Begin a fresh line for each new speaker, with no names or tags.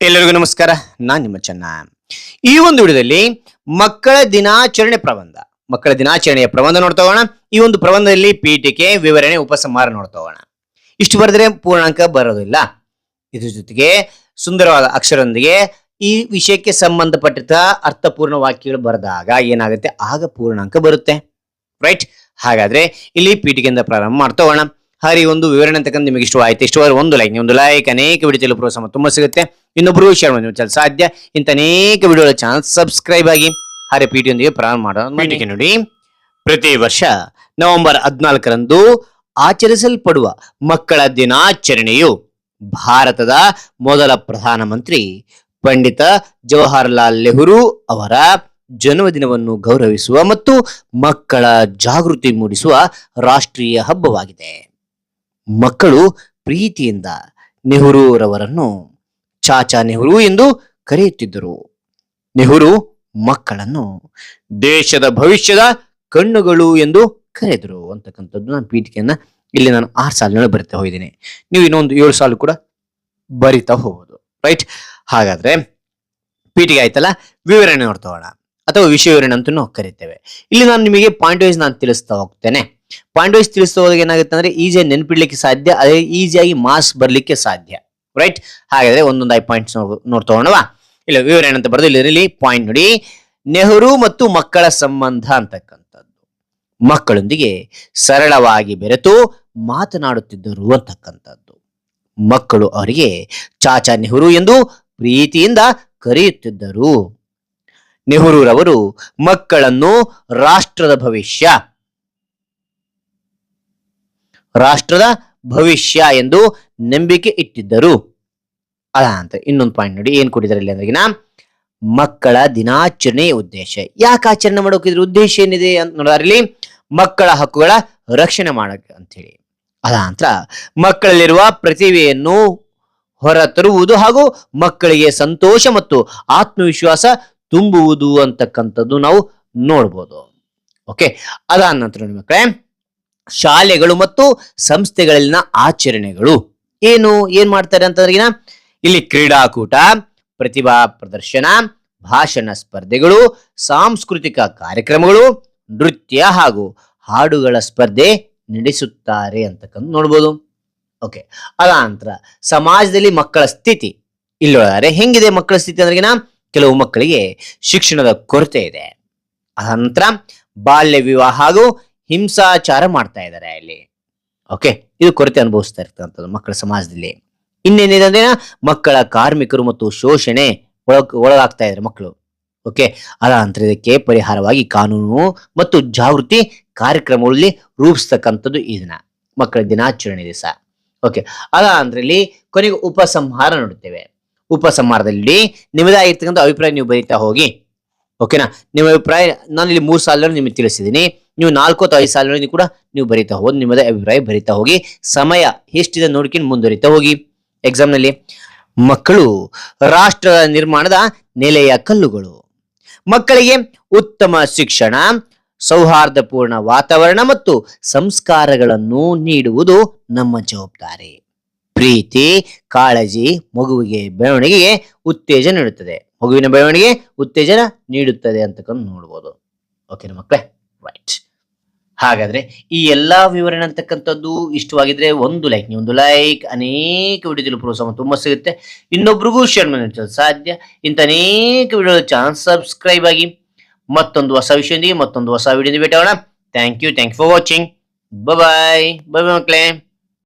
ಎಲ್ಲರಿಗೂ ನಮಸ್ಕಾರ. ನಾನ್ ನಿಮ್ಮ ಚೆನ್ನ. ಈ ಒಂದು ವಿಡಿಯೋದಲ್ಲಿ ಮಕ್ಕಳ ದಿನಾಚರಣೆ ಪ್ರಬಂಧ. ಮಕ್ಕಳ ದಿನಾಚರಣೆಯ ಪ್ರಬಂಧ ನೋಡ್ತಾ ಈ ಒಂದು ಪ್ರಬಂಧದಲ್ಲಿ ಪೀಠಿಕೆ ವಿವರಣೆ ಉಪಸಂಹಾರ ನೋಡ್ತಾ ಹೋಗೋಣ. ಇಷ್ಟು ಬರೆದ್ರೆ ಪೂರ್ಣಾಂಕ ಬರೋದಿಲ್ಲ. ಇದ್ರ ಜೊತೆಗೆ ಸುಂದರವಾದ ಅಕ್ಷರದೊಂದಿಗೆ ಈ ವಿಷಯಕ್ಕೆ ಸಂಬಂಧಪಟ್ಟಿದ ಅರ್ಥಪೂರ್ಣ ವಾಕ್ಯಗಳು ಬರೆದಾಗ ಏನಾಗುತ್ತೆ? ಆಗ ಪೂರ್ಣಾಂಕ ಬರುತ್ತೆ. ರೈಟ್ ಹಾಗಾದ್ರೆ ಇಲ್ಲಿ ಪೀಠಿಕೆಯಿಂದ ಪ್ರಾರಂಭ ಮಾಡ್ತಾ ಹೋಗೋಣ. ಹಾಗೆ ಈ ಒಂದು ವಿವರಣೆ ಅಂತಕ್ಕಂಥ ನಿಮಗೆ ಇಷ್ಟವಾಯಿತು ಇಷ್ಟವಾದ್ರೆ ಒಂದು ಲೈಕ್ ಒಂದು ಲೈಕ್ ಅನೇಕ ವಿಡಿಯೋ ಪ್ರೋತ್ಸಾಹ ತುಂಬ ಸಿಗುತ್ತೆ. ಇನ್ನೊಬ್ರು ಶೇರ್ ಮಾಡಿ ಸಾಧ್ಯ ಇಂಥ ಅನೇಕ ವಿಡಿಯೋಗಳ ಚಾನಲ್ ಸಬ್ಸ್ಕ್ರೈಬ್ ಆಗಿ ಹರೆ ಪಿ ಟಿಯೊಂದಿಗೆ ಪ್ರಾರಂಭ ಮಾಡೋಣ. ನೋಡಿ. ಪ್ರತಿ ವರ್ಷ ನವೆಂಬರ್ ಹದಿನಾಲ್ಕರಂದು ಆಚರಿಸಲ್ಪಡುವ ಮಕ್ಕಳ ದಿನಾಚರಣೆಯು ಭಾರತದ ಮೊದಲ ಪ್ರಧಾನಮಂತ್ರಿ ಪಂಡಿತ ಜವಾಹರ್ಲಾಲ್ ನೆಹರು ಅವರ ಜನ್ಮದಿನವನ್ನು ಗೌರವಿಸುವ ಮತ್ತು ಮಕ್ಕಳ ಜಾಗೃತಿ ಮೂಡಿಸುವ ರಾಷ್ಟ್ರೀಯ ಹಬ್ಬವಾಗಿದೆ. ಮಕ್ಕಳು ಪ್ರೀತಿಯಿಂದ ನೆಹರೂರವರನ್ನು ಚಾಚಾ ನೆಹರು ಎಂದು ಕರೆಯುತ್ತಿದ್ದರು. ನೆಹರು ಮಕ್ಕಳನ್ನು ದೇಶದ ಭವಿಷ್ಯದ ಕಣ್ಣುಗಳು ಎಂದು ಕರೆದರು ಅಂತಕ್ಕಂಥದ್ದು ನಾನು ಪೀಠಿಕೆಯನ್ನ ಇಲ್ಲಿ ನಾನು ಆರು ಸಾಲಿನಲ್ಲಿ ಬರಿತಾ ಹೋಗಿದ್ದೀನಿ. ನೀವು ಇನ್ನೊಂದು ಏಳು ಸಾಲು ಕೂಡ ಬರಿತಾ ಹೋಗೋದು ರೈಟ್ ಹಾಗಾದ್ರೆ ಪೀಠಿಗೆ ಆಯ್ತಲ್ಲ? ವಿವರಣೆ ನೋಡ್ತಾ ಅಥವಾ ವಿಷಯ ವಿವರಣೆ ಅಂತ ನಾವು ಕರಿತೇವೆ. ಇಲ್ಲಿ ನಾನು ನಿಮಗೆ ಪಾಯಿಂಟ್ ವೈಸ್ ನಾನು ತಿಳಿಸ್ತಾ ಹೋಗ್ತೇನೆ. ಪಾಯಿಂಟ್ ವೈಸ್ ತಿಳಿಸ್ತಾ ಹೋದಾಗ ಏನಾಗುತ್ತೆ ಅಂದ್ರೆ ಈಸಿಯಾಗಿ ನೆನ್ಪಿಡ್ಲಿಕ್ಕೆ ಸಾಧ್ಯ, ಅದೇ ಈಸಿಯಾಗಿ ಮಾರ್ಕ್ಸ್ ಬರ್ಲಿಕ್ಕೆ ಸಾಧ್ಯ. ರೈಟ್ ಹಾಗಾದ್ರೆ ಒಂದೊಂದು ಐ ಪಾಯಿಂಟ್ಸ್ ನೋಡ್ತಾ ಹೋಗೋಣವಾ ಇಲ್ಲ ವಿವರ ಏನಂತ ಬರೆದು ಇಲ್ಲಿ ಪಾಯಿಂಟ್ ನೋಡಿ. ನೆಹರು ಮತ್ತು ಮಕ್ಕಳ ಸಂಬಂಧ ಅಂತಕ್ಕಂಥದ್ದು. ಮಕ್ಕಳೊಂದಿಗೆ ಸರಳವಾಗಿ ಬೆರೆತು ಮಾತನಾಡುತ್ತಿದ್ದರು ಅಂತಕ್ಕಂಥದ್ದು. ಮಕ್ಕಳು ಅವರಿಗೆ ಚಾಚಾ ನೆಹರು ಎಂದು ಪ್ರೀತಿಯಿಂದ ಕರೆಯುತ್ತಿದ್ದರು. ನೆಹರೂರವರು ಮಕ್ಕಳನ್ನು ರಾಷ್ಟ್ರದ ಭವಿಷ್ಯ. ರಾಷ್ಟ್ರದ ಭವಿಷ್ಯ ಎಂದು ನಂಬಿಕೆ ಇಟ್ಟಿದ್ದರು. ಅದ ಅಂತ ಇನ್ನೊಂದು ಪಾಯಿಂಟ್ ನೋಡಿ, ಏನ್ ಕೊಟ್ಟಿದ್ದಾರೆ ಇಲ್ಲಿ ಅಂದ್ರೆಗಿನ, ಮಕ್ಕಳ ದಿನಾಚರಣೆಯ ಉದ್ದೇಶ. ಯಾಕೆ ಆಚರಣೆ ಮಾಡೋಕೆ ಉದ್ದೇಶ ಏನಿದೆ ಅಂತ ನೋಡಿದ್ರಲ್ಲಿ ಮಕ್ಕಳ ಹಕ್ಕುಗಳ ರಕ್ಷಣೆ ಮಾಡಕ್ಕೆ ಅಂತ ಹೇಳಿ ಅದ ನಂತರ ಮಕ್ಕಳಲ್ಲಿರುವ ಪ್ರತಿಭೆಯನ್ನು ಹೊರತರುವುದು ಹಾಗೂ ಮಕ್ಕಳಿಗೆ ಸಂತೋಷ ಮತ್ತು ಆತ್ಮವಿಶ್ವಾಸ ತುಂಬುವುದು ಅಂತಕ್ಕಂಥದ್ದು ನಾವು ನೋಡ್ಬೋದು. ಓಕೆ ಅದಾದ ನಂತರ ನೋಡಿ ಮಕ್ಕಳೇ ಶಾಲೆಗಳು ಮತ್ತು ಸಂಸ್ಥೆಗಳಲ್ಲಿನ ಆಚರಣೆಗಳು. ಏನು, ಏನ್ ಮಾಡ್ತಾರೆ ಅಂತಂದ್ರಿಗಿನ ಇಲ್ಲಿ ಕ್ರೀಡಾಕೂಟ, ಪ್ರತಿಭಾ ಪ್ರದರ್ಶನ, ಭಾಷಣ ಸ್ಪರ್ಧೆಗಳು, ಸಾಂಸ್ಕೃತಿಕ ಕಾರ್ಯಕ್ರಮಗಳು, ನೃತ್ಯ ಹಾಗೂ ಹಾಡುಗಳ ಸ್ಪರ್ಧೆ ನಡೆಸುತ್ತಾರೆ ಅಂತಕ್ಕಂಥ ನೋಡ್ಬೋದು. ಓಕೆ, ಅದ ನಂತರ ಸಮಾಜದಲ್ಲಿ ಮಕ್ಕಳ ಸ್ಥಿತಿ. ಇಲ್ಲೊಳಗಾರೆ ಹೆಂಗಿದೆ ಮಕ್ಕಳ ಸ್ಥಿತಿ ಅಂದ್ರಿಗಿನ ಕೆಲವು ಮಕ್ಕಳಿಗೆ ಶಿಕ್ಷಣದ ಕೊರತೆ ಇದೆ. ಅದ ನಂತರ ಬಾಲ್ಯ ವಿವಾಹ ಹಾಗೂ ಹಿಂಸಾಚಾರ ಮಾಡ್ತಾ ಇದ್ದಾರೆ ಇಲ್ಲಿ ಓಕೆ ಇದು ಕೊರತೆ ಅನುಭವಿಸ್ತಾ ಇರ್ತಕ್ಕಂಥದ್ದು ಮಕ್ಕಳ ಸಮಾಜದಲ್ಲಿ. ಇನ್ನೇನಿದೆ ಅಂದ್ರೆ ಮಕ್ಕಳ ಕಾರ್ಮಿಕರು ಮತ್ತು ಶೋಷಣೆ ಒಳಗ್, ಒಳಗಾಗ್ತಾ ಇದ್ದಾರೆ ಮಕ್ಕಳು. ಓಕೆ ಅದ ನಂತರ ಇದಕ್ಕೆ ಪರಿಹಾರವಾಗಿ ಕಾನೂನು ಮತ್ತು ಜಾಗೃತಿ ಕಾರ್ಯಕ್ರಮಗಳಲ್ಲಿ ರೂಪಿಸ್ತಕ್ಕಂಥದ್ದು ಇದನ್ನ ಮಕ್ಕಳ ದಿನಾಚರಣೆ ದಿವಸ. ಓಕೆ ಅದ ಅಂದ್ರಲ್ಲಿ ಕೊನೆಗೆ ಉಪಸಂಹಾರ ನೋಡುತ್ತೇವೆ. ಉಪಸಂಹಾರದಲ್ಲಿ ನಿಮ್ಮದಾಗಿರ್ತಕ್ಕಂಥ ಅಭಿಪ್ರಾಯ ನೀವು ಬರೀತಾ ಹೋಗಿ. ಓಕೆನಾ ನಿಮ್ಮ ಅಭಿಪ್ರಾಯ ನಾನು ಇಲ್ಲಿ ಮೂರು ಸಾಲ ನಿಮಗೆ ತಿಳಿಸಿದ್ದೀನಿ. ನೀವು ನಾಲ್ಕು ಅಥವಾ ಐದು ಸಾಲಿನಲ್ಲಿ ಕೂಡ ನೀವು ಬರೀತಾ ಹೋಗಿ, ನಿಮ್ಮದೇ ಅಭಿಪ್ರಾಯ ಬರೀತಾ ಹೋಗಿ, ಸಮಯ ಎಷ್ಟಿದೆ ನೋಡ್ಕೊಂಡು ಮುಂದುವರಿತಾ ಹೋಗಿ. ಎಕ್ಸಾಮ್ನಲ್ಲಿ ಮಕ್ಕಳು ರಾಷ್ಟ್ರದ ನಿರ್ಮಾಣದ ನೆಲೆಯ ಕಲ್ಲುಗಳು. ಮಕ್ಕಳಿಗೆ ಉತ್ತಮ ಶಿಕ್ಷಣ, ಸೌಹಾರ್ದಪೂರ್ಣ ವಾತಾವರಣ ಮತ್ತು ಸಂಸ್ಕಾರಗಳನ್ನು ನೀಡುವುದು ನಮ್ಮ ಜವಾಬ್ದಾರಿ. ಪ್ರೀತಿ, ಕಾಳಜಿ, ಮಗುವಿಗೆ ಬೆಳವಣಿಗೆಗೆ ಉತ್ತೇಜನ ನೀಡುತ್ತದೆ. ಮಗುವಿನ ಬೆಳವಣಿಗೆ ಉತ್ತೇಜನ ನೀಡುತ್ತದೆ ಅಂತಕ್ಕಂಥ ನೋಡ್ಬೋದು. ಓಕೆನಾ ಮಕ್ಕಳೇ? ರೈಟ್ ಹಾಗಾದ್ರೆ ಈ ಎಲ್ಲಾ ವಿವರಣೆ ಅಂತಕ್ಕಂಥದ್ದು ಇಷ್ಟವಾಗಿದ್ರೆ ಒಂದು ಲೈಕ್ ನೀವು ಒಂದು ಲೈಕ್ ಅನೇಕ ವಿಡಿಯೋದಲ್ಲಿ ಪ್ರೋತ್ಸಾಹ ತುಂಬಾ ಸಿಗುತ್ತೆ. ಇನ್ನೊಬ್ರಿಗೂ ಶೇರ್ ಮಾಡಿ ಸಾಧ್ಯ. ಇಂಥ ಅನೇಕ ವಿಡಿಯೋ ಚಾನಲ್ ಸಬ್ಸ್ಕ್ರೈಬ್ ಆಗಿ ಮತ್ತೊಂದು ಹೊಸ ವಿಷಯದೊಂದಿಗೆ ಮತ್ತೊಂದು ಹೊಸ ವಿಡಿಯೋದಿಂದ ಭೇಟಿ thank you thank for watching bye bye bye ಮಕ್ಕಳೇ.